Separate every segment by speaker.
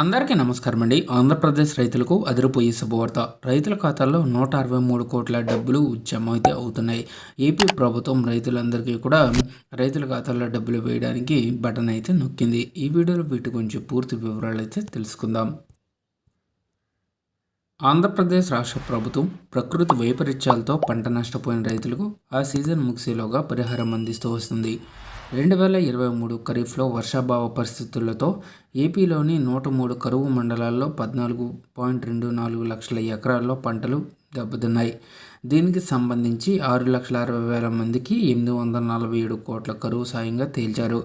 Speaker 1: అందరికీ నమస్కారం అండి ఆంధ్రప్రదేశ్ రైతులకు అదిరిపోయే శుభవార్త. రైతుల ఖాతాల్లో నూట అరవై మూడు కోట్ల డబ్బులు జమ అయితే అవుతున్నాయి. ఏపీ ప్రభుత్వం రైతులందరికీ కూడా రైతుల ఖాతాల్లో డబ్బులు వేయడానికి బటన్ అయితే నొక్కింది. ఈ వీడియోలో వీటి గురించి పూర్తి వివరాలు అయితే తెలుసుకుందాం. ఆంధ్రప్రదేశ్ రాష్ట్ర ప్రభుత్వం ప్రకృతి వైపరీత్యాలతో పంట నష్టపోయిన రైతులకు ఆ సీజన్ ముగిసేలోగా పరిహారం అందిస్తూ వస్తుంది. రెండు వేల ఇరవై మూడు ఖరీఫ్లో వర్షాభావ పరిస్థితులతో ఏపీలోని నూట మూడు కరువు మండలాల్లో పద్నాలుగు పాయింట్ రెండు నాలుగు లక్షల ఎకరాల్లో పంటలు దెబ్బతిన్నాయి. దీనికి సంబంధించి ఆరు లక్షల అరవై వేల మందికి ఎనిమిది వందల నలభై ఏడు కోట్ల కరువు సాయంగా తేల్చారు.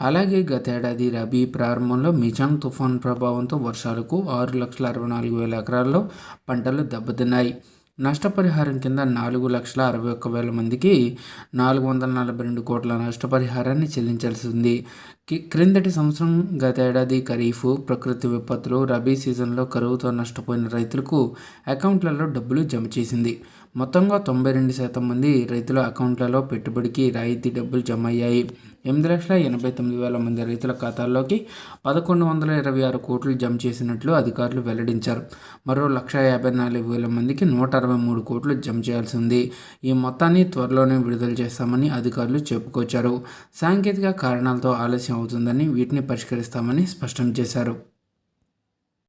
Speaker 1: అలాగే గతేడాది రబీ ప్రారంభంలో మిచాంగ్ తుఫాన్ ప్రభావంతో వర్షాలకు ఆరు లక్షల అరవై నాలుగు వేల ఎకరాల్లో పంటలు దెబ్బతిన్నాయి. నష్టపరిహారం కింద నాలుగు లక్షల అరవై ఒక్క వేల మందికి నాలుగు వందల నలభై రెండు కోట్ల నష్టపరిహారాన్ని చెల్లించాల్సి ఉంది. క్రిందటి సంవత్సరం గతేడాది ఖరీఫ్ ప్రకృతి విపత్తులు రబీ సీజన్లో కరువుతో నష్టపోయిన రైతులకు అకౌంట్లలో డబ్బులు జమ చేసింది. మొత్తంగా తొంభై రెండు శాతం మంది రైతుల అకౌంట్లలో పెట్టుబడికి రాయితీ డబ్బులు జమ అయ్యాయి. ఎనిమిది లక్షల ఎనభై తొమ్మిది వేల మంది రైతుల ఖాతాల్లోకి పదకొండు వందల ఇరవై ఆరు కోట్లు జమ చేసినట్లు అధికారులు వెల్లడించారు. మరో లక్ష యాభై నాలుగు వేల మందికి నూట అరవై మూడు కోట్లు జమ చేయాల్సి ఉంది. ఈ మొత్తాన్ని త్వరలోనే విడుదల చేస్తామని అధికారులు చెప్పుకొచ్చారు. సాంకేతిక కారణాలతో ఆలస్యం అవుతుందని వీటిని పరిష్కరిస్తామని స్పష్టం చేశారు.